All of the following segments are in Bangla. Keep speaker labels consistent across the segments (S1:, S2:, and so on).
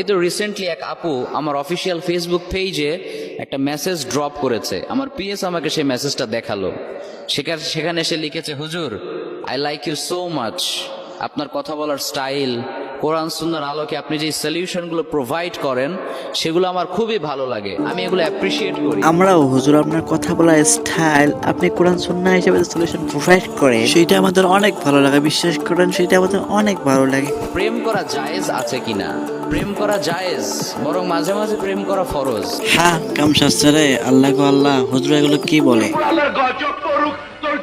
S1: এই তো রিসেন্টলি এক আপু আমার অফিসিয়াল ফেসবুক পেজে একটা মেসেজ ড্রপ করেছে। আমার পিএস আমাকে সেই মেসেজটা দেখাল। সেখানে সেখানে সে লিখেছে, হুজুর I like you so much আপনার কথা বলার স্টাইল কোরআন সুন্নার আলোকে আপনি যে সলিউশনগুলো প্রোভাইড করেন সেগুলো আমার খুবই ভালো লাগে। আমি এগুলো অ্যাপ্রিসিয়েট করি।
S2: আমরাও হুজুর আপনার কথা বলা স্টাইল আপনি কোরআন সুন্নাহ হিসেবে সলিউশন প্রোভাইড করেন সেটা আমাদের অনেক ভালো লাগে। বিশ্বাস করেন সেটা আমাদের অনেক ভালো লাগে।
S1: প্রেম করা জায়েজ আছে কিনা? প্রেম করা জায়েজ বরং মাঝে মাঝে প্রেম করা ফরজ।
S2: হ্যাঁ কাম শাস্ত্রে আল্লাহ গো আল্লাহ হুজুর এগুলো কি বলে?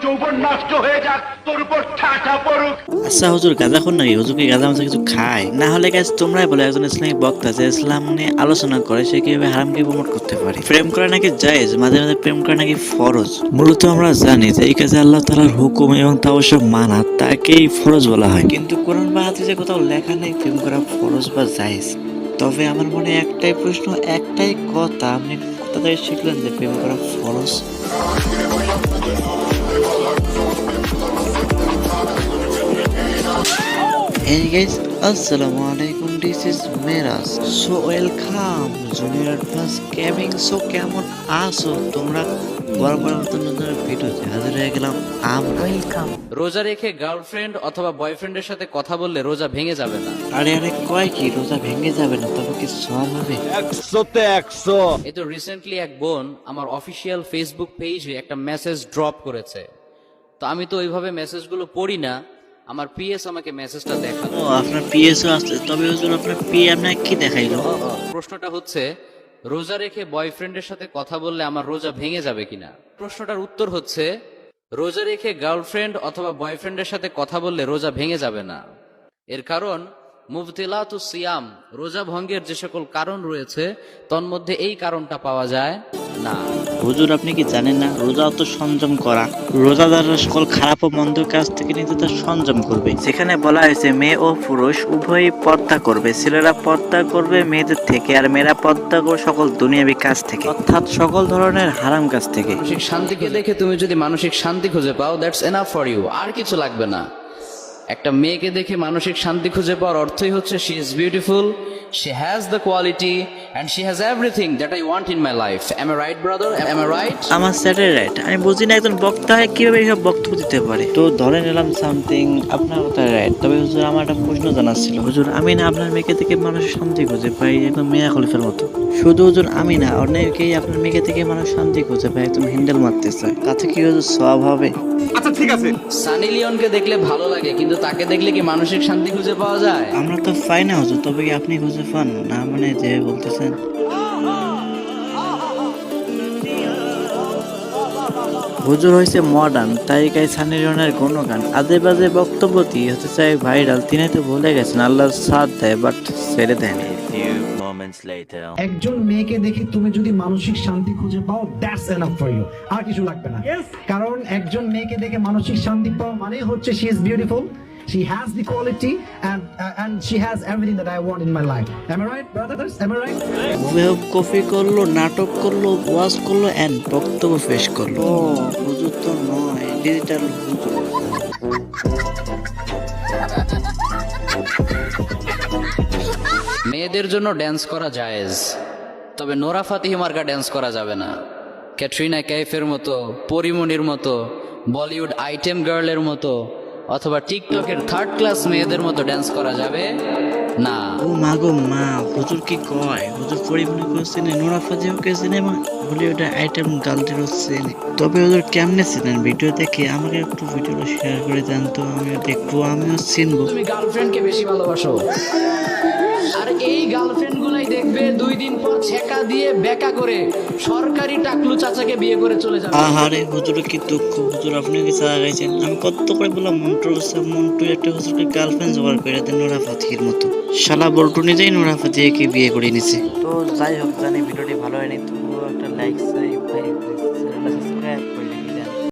S3: যৌবন নষ্ট হয়ে যাক, তোর উপর ঠাটা পড়ুক।
S2: আচ্ছা হুজুর, গাঁজা খুন নাকি? হুজুর কি গাঁজা মাঝে কিছু খায়? না হলে গাছ তোমরাই বলে, একজন ইসলামিক বক্তা যে ইসলাম নিয়ে আলোচনা করে, সে কীভাবে হারামকে প্রমোট করতে পারে? প্রেম করা নাকি জায়েজ, মাঝে মাঝে প্রেম করা নাকি ফরজ? মূলত আমরা জানি যে এই কাজে আল্লাহ তালার হুকুম এবং তা অবশ্য মানা, তাকেই ফরজ বলা হয়। কিন্তু কোরআন বা হাদিসে কোথাও লেখা নেই, প্রেম করা ফরজ বা জায়েজ। তবে আমার মনে একটাই প্রশ্ন, একটাই কথা, আপনি কোথা থেকে শিখলেন যে প্রেম করা ফরজ? Hey guys, Assalamu alaikum. This is Miraz. So welcome, Junior Advance Gaming. So কেমন আছো? তোমরা বরাবর মতো নতুন ভিডিওতে হাজির হয়ে গেলাম। আমরা
S1: রোজা রেখে গার্লফ্রেন্ড অথবা বয়ফ্রেন্ডের সাথে কথা বললে রোজা ভেঙে যাবে না।
S2: আরে আরে কয় কি? রোজা ভেঙে যাবে না তবে কি সব হবে?
S3: একশোতে একশো।
S1: এই তো রিসেন্টলি এক বোন আমার অফিসিয়াল ফেসবুক পেজে একটা মেসেজ ড্রপ করেছে। তো আমি তো ওইভাবে মেসেজগুলো পড়ি না আমার পিএস আমাকে মেসেজটা দেখাল।
S2: আপনার পিএসও আসলে তবে হুজুর আপনার পি আপনার কি দেখাইলো?
S1: প্রশ্নটা হচ্ছে রোজা রেখে বয়ফ্রেন্ডের সাথে কথা বললে আমার রোজা ভেঙে যাবে কিনা? প্রশ্নটার উত্তর হচ্ছে রোজা রেখে গার্লফ্রেন্ড অথবা বয়ফ্রেন্ডের সাথে কথা বললে রোজা ভেঙে যাবে না। এর কারণ মুবতিলাতু সিয়াম রোজা ভঙ্গের যে সকল কারণ রয়েছে তন্মধ্যে এই কারণটা পাওয়া যায় না।
S2: হুজুর, আপনি কি জানেন না? রোজা অত সংযম করা। রোজাদাররা সকল খারাপ ও মন্দ কাজ থেকে নিজেদের সংযম করবে। সেখানে বলা হয়েছে, মেয়ে ও পুরুষ উভয়ই পর্দা করবে। ছেলেরা পর্দা করবে মেয়েদের থেকে আর মেয়েরা পর্দা করবে সকল দুনিয়াবি কাজ থেকে। অর্থাৎ সকল ধরনের হারাম কাজ থেকে।
S1: মানসিক শান্তিকে দেখে তুমি যদি মানসিক শান্তি খুঁজে পাও দ্যাটস এনাফ ফর ইউ আর কিছু লাগবে না। একটা মেয়েকে দেখে মানসিক শান্তি খুঁজে পাওয়ার অর্থই হচ্ছে she is beautiful she has the quality and she has everything that I want in my life am I right brother am I right
S2: আমার স্যাটের রাইট আমি বুঝি না একজন বক্তা হয় কীভাবে এইসব বক্তব্য দিতে পারে। তো ধরে নিলাম সামথিং আপনার কথা রাইট তবে হুজুর আমার একটা প্রশ্ন জানার ছিল। হুজুর আমি না আপনার মেয়েকে থেকে মানুষ শান্তি খুঁজে পাই একদম মেয়া খলিফের মতো। শুধু হুজুর আমি না অনেকেই আপনার মেয়েকে থেকে মানুষ শান্তি খুঁজে পায় একদম হ্যান্ডেল মারতে চায়। তাতে কি হুজুর সব হবে?
S3: আচ্ছা ঠিক আছে।
S1: সানি লিওনকে দেখলে ভালো লাগে কিন্তু তাকে দেখলে কি মানসিক শান্তি খুঁজে পাওয়া যায়?
S2: আমরা তো পাই না হুজুর তবে কি আপনি খুঁজে পান? না মানে যে বলতেছেন। হুজুর হয়েছে মডার্ন তাই গাই সানি লিওনের কোনো গান আজে বাজে বক্তব্য দিয়ে হতে চাই ভাইরাল তিনি তো ভুলে গেছেন আল্লাহ সাথ দেয় বাট ছেড়ে দেয় না
S4: একজন মেয়েকে দেখে তুমি যদি মানসিক শান্তি খুঁজে পাও দ্যাটস এনাফ ফর ইউ আর কিছু লাগবে না। কারণ একজন মেয়েকে দেখে মানসিক শান্তি পাওয়া মানে হচ্ছে she is beautiful she has the quality and uh, and she has everything that i want in my life. Am i right brothers? Am i right?
S2: মুভেহব কফি করল নাটক করল ওয়াজ করল এন্ড বক্তব্য পেশ করল। ও হুজুর তো নয় ডিজিটাল হুজুর।
S1: মেয়েদের জন্য ড্যান্স করা জায়েজ তবে নোরা ফাতিহি মার্কা ড্যান্স করা যাবে না। ক্যাটরিনা কাইফের মতো পরিমণির মতো বলিউড আইটেম গার্লের মতো অথবা টিকটকের থার্ড ক্লাস মেয়েদের মতো ড্যান্স করা যাবে? না।
S2: ও মা গো মা হুজুর কি কয়? হুজুর পরিমণি করছেন নোরা ফাজিও কেছেন এবং বলিউড আইটেম গার্লদের হচ্ছেন তবে হুজুর কেমনে ছিলেন ভিডিও দেখে আমাকে একটু ভিডিও শেয়ার করে দেন তো আমিও দেখব আমিও চিনবো।
S1: তুমি গার্লফ্রেন্ডকে বেশি ভালোবাসো? আর এই গার্লফ্রেন্ড গুলাই দেখবে দুই দিন পর ছেকা দিয়ে বেকা করে সরকারি টাকলু চাচাকে বিয়ে করে চলে যাবে।
S2: আহারে হুজুর কি দুঃখ হুজুর আপনি কি চা গাইছেন? আমি কত করে বললাম মন্টু মন্টু একটা হুজুরকে গার্লফ্রেন্ড জোগাড় করে দেন নোরা ফাতিহির মতো। শালা বল্টু নিজেই নোরা ফাতিহিকে বিয়ে করে নিছে। তো যাই হোক জানি ভিডিওটি ভালো হয়নি তো একটা লাইক চাই ভাই সাবস্ক্রাইব করে